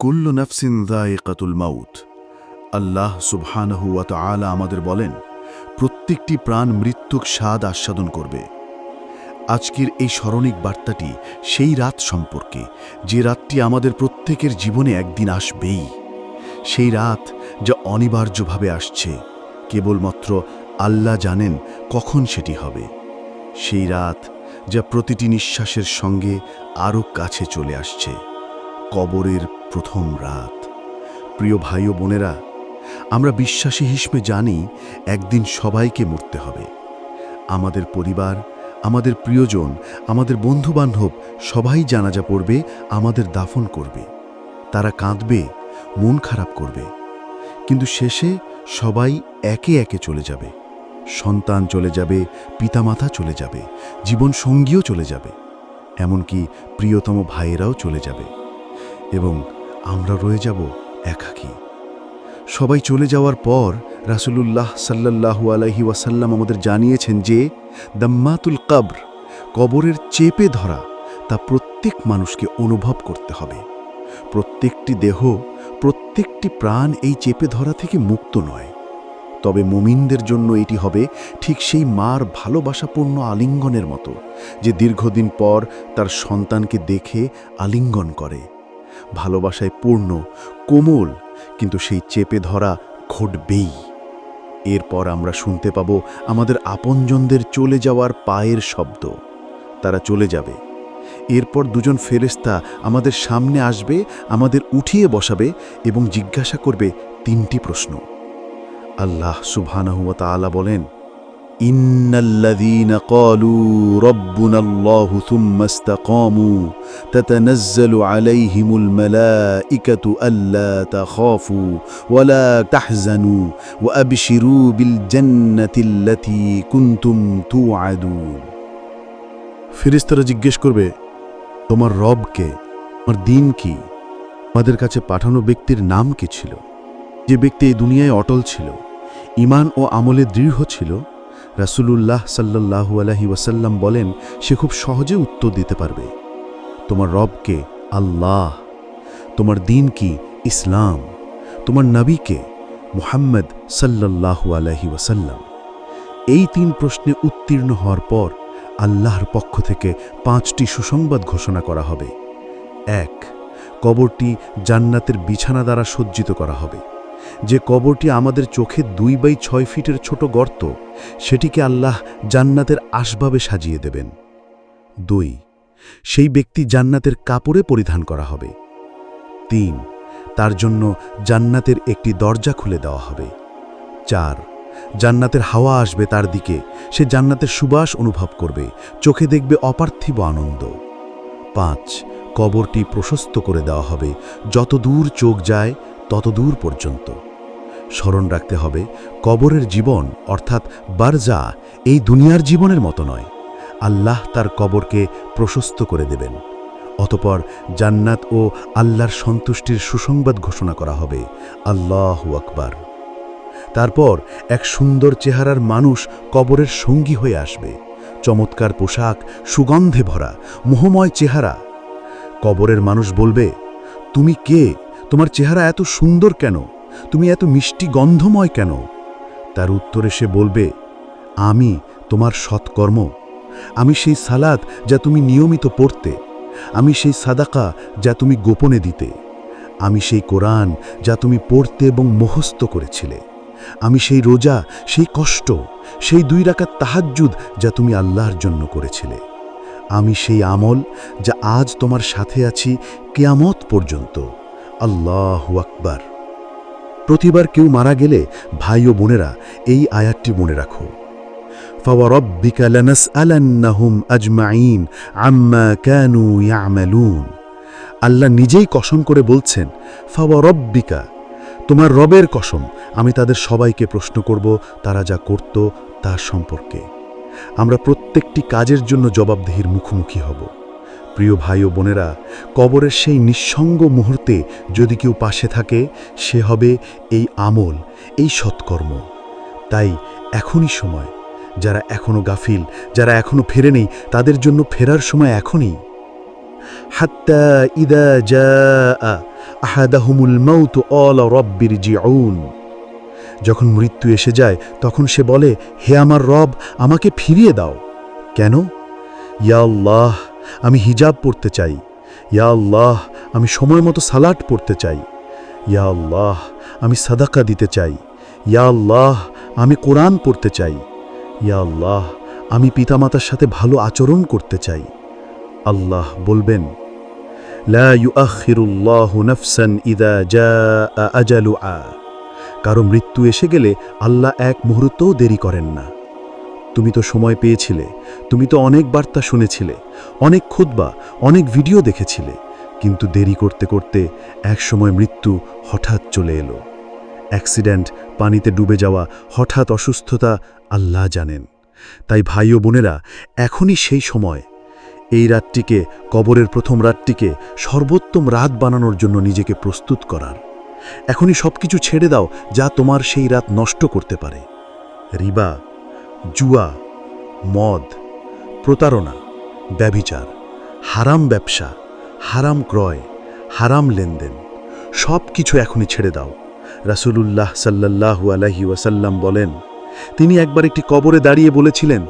কুল্লু নফসিন দায়কাতুল মাউত। আল্লাহ সুবহানাহু ওয়া তাআলা আমাদের বলেন, প্রত্যেকটি প্রাণ মৃত্যুক স্বাদ আস্বাদন করবে। আজকের এই স্মরণিক বার্তাটি সেই রাত সম্পর্কে, যে রাতটি আমাদের প্রত্যেকের জীবনে একদিন আসবেই। সেই রাত যা অনিবার্যভাবে আসছে, কেবলমাত্র আল্লাহ জানেন কখন সেটি হবে। সেই রাত যা প্রতিটি নিঃশ্বাসের সঙ্গে আরও কাছে চলে আসছে। কবরের প্রথম রাত। প্রিয় ভাই ও বোনেরা, আমরা বিশ্বাসী হিসেবে জানি একদিন সবাইকে মরতে হবে। আমাদের পরিবার, আমাদের প্রিয়জন, আমাদের বন্ধুবান্ধব সবাই জানাজা পড়বে, আমাদের দাফন করবে। তারা কাঁদবে, মন খারাপ করবে। কিন্তু শেষে সবাই একে একে চলে যাবে। সন্তান চলে যাবে, পিতামাতা চলে যাবে, জীবন সঙ্গীও চলে যাবে, এমনকি প্রিয়তম ভাইয়েরাও চলে যাবে। এবং আমরা রয়ে যাব একাকী। সবাই চলে যাওয়ার পর রাসূলুল্লাহ সাল্লাল্লাহু আলাইহি ওয়াসাল্লাম আমাদের জানিয়েছেন যে, দাম্মাতুল কবর, কবরের চেপে ধরা, তা প্রত্যেক মানুষকে অনুভব করতে হবে। প্রত্যেকটি দেহ, প্রত্যেকটি প্রাণ এই চেপে ধরা থেকে মুক্ত নয়। তবে মুমিনদের জন্য এটি হবে ঠিক সেই মার ভালোবাসাপূর্ণ আলিঙ্গনের মতো, যে দীর্ঘদিন পর তার সন্তানকে দেখে আলিঙ্গন করে। ভালোবাসায় পূর্ণ, কোমল, কিন্তু সেই চেপে ধরা ঘটবেই। এরপর আমরা শুনতে পাব আমাদের আপনজনদের চলে যাওয়ার পায়ের শব্দ। তারা চলে যাবে। এরপর দুজন ফেরেস্তা আমাদের সামনে আসবে, আমাদের উঠিয়ে বসাবে এবং জিজ্ঞাসা করবে তিনটি প্রশ্ন। আল্লাহ সুবহানাহু ওয়া তাআলা বলেন, ইন্নাল্লাযীনা ক্বালু রাব্বুনাল্লাহু থুম্মা ইসতাকামু তাতানাযযালু আলাইহিমুল মালাঈকাতু আল্লা তাখাফু ওয়া লা তাহজানু ওয়া আবশিরু বিল জান্নাতিল্লাতী কুনতুম তুআদুন। ফেরেশতারা জিজ্ঞেস করবে, তোমার রব কে? তোমার দিন কি? আমাদের কাছে পাঠানো ব্যক্তির নাম কি ছিল? যে ব্যক্তি এই দুনিয়ায় অটল ছিল? ইমান ও আমলে দৃঢ় ছিল, রাসূলুল্লাহ সাল্লাল্লাহু আলাইহি ওয়াসাল্লাম বলেন, সে খুব সহজে উত্তর দিতে পারবে। তোমার রবকে আল্লাহ। তোমার দিন কি? ইসলাম। তোমার নবীকে মুহাম্মদ সাল্লাল্লাহু আলাইহি ওয়াসাল্লাম। এই তিন প্রশ্নে উত্তীর্ণ হওয়ার পর আল্লাহর পক্ষ থেকে পাঁচটি সুসংবাদ ঘোষণা করা হবে। এক, কবরটি জান্নাতের বিছানা দ্বারা সজ্জিত করা হবে। যে কবরটি আমাদের চোখে দুই বাই ছয় ফিটের ছোট গর্ত, সেটিকে আল্লাহ জান্নাতের আসবাবে সাজিয়ে দেবেন। দুই, সেই ব্যক্তি জান্নাতের কাপড়ে পরিধান করা হবে। তিন, তার জন্য জান্নাতের একটি দরজা খুলে দেওয়া হবে। চার, জান্নাতের হাওয়া আসবে তার দিকে, সে জান্নাতের সুবাস অনুভব করবে, চোখে দেখবে অপার্থিব আনন্দ। পাঁচ, কবরটি প্রশস্ত করে দেওয়া হবে। যত দূর চোখ যায় তত দূর পর্যন্ত। স্মরণ রাখতে হবে, কবরের জীবন, অর্থাৎ বারজা, এই দুনিয়ার জীবনের মতো নয়। আল্লাহ তার কবরকে প্রশস্ত করে দেবেন। অতপর জান্নাত ও আল্লাহর সন্তুষ্টির সুসংবাদ ঘোষণা করা হবে, আল্লাহ আকবার। তারপর এক সুন্দর চেহারার মানুষ কবরের সঙ্গী হয়ে আসবে। চমৎকার পোশাক, সুগন্ধে ভরা, মোহময় চেহারা। কবরের মানুষ বলবে, তুমি কে? তোমার চেহারা এত সুন্দর কেন? তুমি এত মিষ্টি গন্ধময় কেন? তার উত্তরে সে বলবে, আমি তোমার সৎকর্ম। আমি সেই সালাদ যা তুমি নিয়মিত পড়তে। আমি সেই সাদাকা যা তুমি গোপনে দিতে। আমি সেই কোরআন যা তুমি পড়তে এবং মোহস্ত করেছিলে। আমি সেই রোজা, সেই কষ্ট, সেই দুই রাকাত তাহাজ্জুদ যা তুমি আল্লাহর জন্য করেছিলে। আমি সেই আমল যা আজ তোমার সাথে আছি কেয়ামত পর্যন্ত। আল্লাহ আকবার প্রতিবার কেউ মারা গেলে ভাই ও বোনেরা এই আয়াতটি মনে রাখো فوربك لنسألنهم أجمعين عما كانوا يعملون আল্লাহ নিজেই কসম করে বলছেন ফাওয়ারব্বিকা তোমার রবের কসম আমি তাদের সবাইকে প্রশ্ন করব তারা যা করত তার সম্পর্কে আমরা প্রত্যেকটি কাজের জন্য জবাবদিহির মুখোমুখি হব প্রিয় ভাই ও বোনেরা, কবরের সেই নিঃসঙ্গ মুহূর্তে যদি কেউ পাশে থাকে, সে হবে এই আমল, এই সৎকর্ম। তাই এখনই সময়। যারা এখনও গাফিল, যারা এখনও ফেরেনি তাদের জন্য ফেরার সময় এখনই। হাত্তা ইদা জা আহাদাহুমুল মাউত অল রব্বির জিউন যখন মৃত্যু এসে যায়, তখন সে বলে, হে আমার রব, আমাকে ফিরিয়ে দাও। কেন? ইয়া আল্লাহ আমি হিজাব পড়তে চাই। ইয়া আল্লাহ, আমি সময় মতো সালাট পড়তে চাই। ইয়া আল্লাহ, আমি সাদাকা দিতে চাই। ইয়া আল্লাহ, আমি কোরআন পড়তে চাই। ইয়া আল্লাহ, আমি পিতামাতার সাথে ভালো আচরণ করতে চাই। আল্লাহ বলবেন কারও মৃত্যু এসে গেলে আল্লাহ এক মুহূর্তও দেরি করেন না। তুমি তো সময় পেয়েছিলে, তুমি তো অনেক বার্তা শুনেছিলে, অনেক খুতবা, অনেক ভিডিও দেখেছিলে, কিন্তু দেরি করতে করতে এক সময় মৃত্যু হঠাৎ চলে এলো। অ্যাক্সিডেন্ট, পানিতে ডুবে যাওয়া, হঠাৎ অসুস্থতা, আল্লাহ জানেন। তাই ভাই ও বোনেরা, এখনই সেই সময়। এই রাতটিকে, কবরের প্রথম রাতটিকে সর্বোত্তম রাত বানানোর জন্য নিজেকে প্রস্তুত করার। এখনই সব কিছু ছেড়ে দাও, যা তোমার সেই রাত নষ্ট করতে পারে। রিবা জুয়া, মদ, প্রতারণা, ব্যভিচার, হারাম ব্যবসা, হারাম ক্রয়, হারাম লেনদেন সব কিছু এখনই ছেড়ে দাও। রাসূলুল্লাহ সাল্লাল্লাহু আলাইহি ওয়াসাল্লাম বলেন, তিনি একবার একটি কবরে দাঁড়িয়ে বলেছিলেন,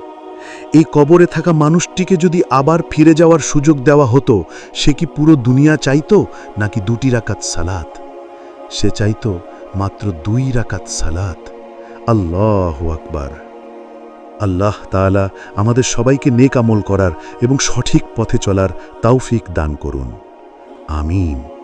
এই কবরে থাকা মানুষটিকে যদি আবার ফিরে যাওয়ার সুযোগ দেওয়া হতো, সে কি পুরো দুনিয়া চাইতো, নাকি দুটি রাকাত সালাত? সে চাইতো মাত্র দুই রাকাত সালাত। আল্লাহ আকবার। আল্লাহ তালা আমাদের সবাইকে নেক আমল করার এবং সঠিক পথে চলার তাওফিক দান করুন। আমিন।